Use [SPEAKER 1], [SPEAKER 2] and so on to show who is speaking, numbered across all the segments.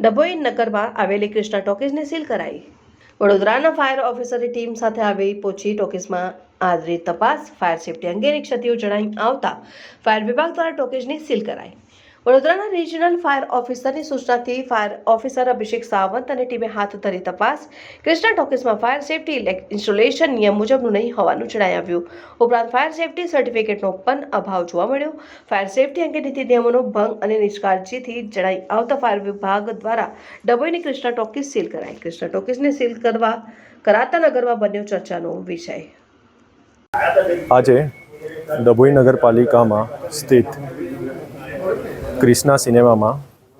[SPEAKER 1] ડભોઈ નગરમાં આવેલી કૃષ્ણા ટોકીઝને સીલ કરાઈ. વડોદરાના ફાયર ઓફિસરની ટીમ સાથે આવી પહોંચી ટોકીઝમાં આદરી તપાસ, ફાયર સેફટી અંગેની ક્ષતિઓ જણાઈ આવતા ફાયર વિભાગ દ્વારા ટોકીઝની સીલ કરાઈ. વડોદરાના રિજનલ ફાયર ઓફિસરની સૂચનાથી ફાયર ઓફિસર અભિષેક સાવંત અને ટીમે હાથ ધરી તપાસ. ક્રિષ્ના ટોકીસમાં ફાયર સેફટી ઇન્સ્ટોલેશન નિયમ મુજબનું નહીં હોવાનું જણાઈ આવ્યું. ઉપરાંત ફાયર સેફટી સર્ટિફિકેટનો પણ અભાવ જોવા મળ્યો. ફાયર સેફટી અંગે નીતિ નિયમોનો ભંગ અને નિષ્કાળજીથી જણાઈ આવતા ફાયર વિભાગ દ્વારા ડભોઈની ક્રિષ્ના ટોકીઝ સીલ કરાઈ. ક્રિષ્ના ટોકીસને સીલ કરવા, કરાતા નગરમાં બન્યો ચર્ચાનો વિષય.
[SPEAKER 2] આજે ડભોઈ નગરપાલિકામાં સ્થિત ક્રિષ્ના સિનેમામાં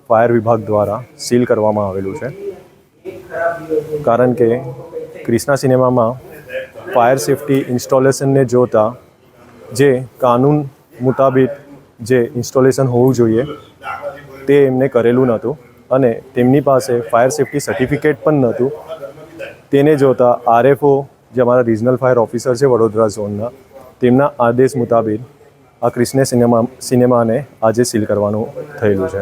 [SPEAKER 2] ફાયર વિભાગ દ્વારા સીલ કરવામાં આવેલું છે. કારણ કે ક્રિષ્ના સિનેમામાં ફાયર સેફટી ઇન્સ્ટોલેશનને જોતા જે કાનૂન મુતાબિક જે ઇન્સ્ટોલેશન હોવું જોઈએ તે એમને કરેલું નહોતું અને તેમની પાસે ફાયર સેફટી સર્ટિફિકેટ પણ નહોતું. તેને જોતા આરએફઓ જે અમારા રિજનલ ફાયર ઓફિસર છે વડોદરા ઝોનના તેમના આદેશ મુતાબિક આ ક્રિષ્ને સિનેમા સિનેમાને આજે સીલ કરવાનું થયેલું
[SPEAKER 3] છે.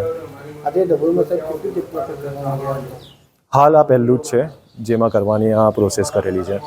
[SPEAKER 2] હાલ આ પહેલું જ છે જેમાં કરવાની આ પ્રોસેસ કરેલી છે.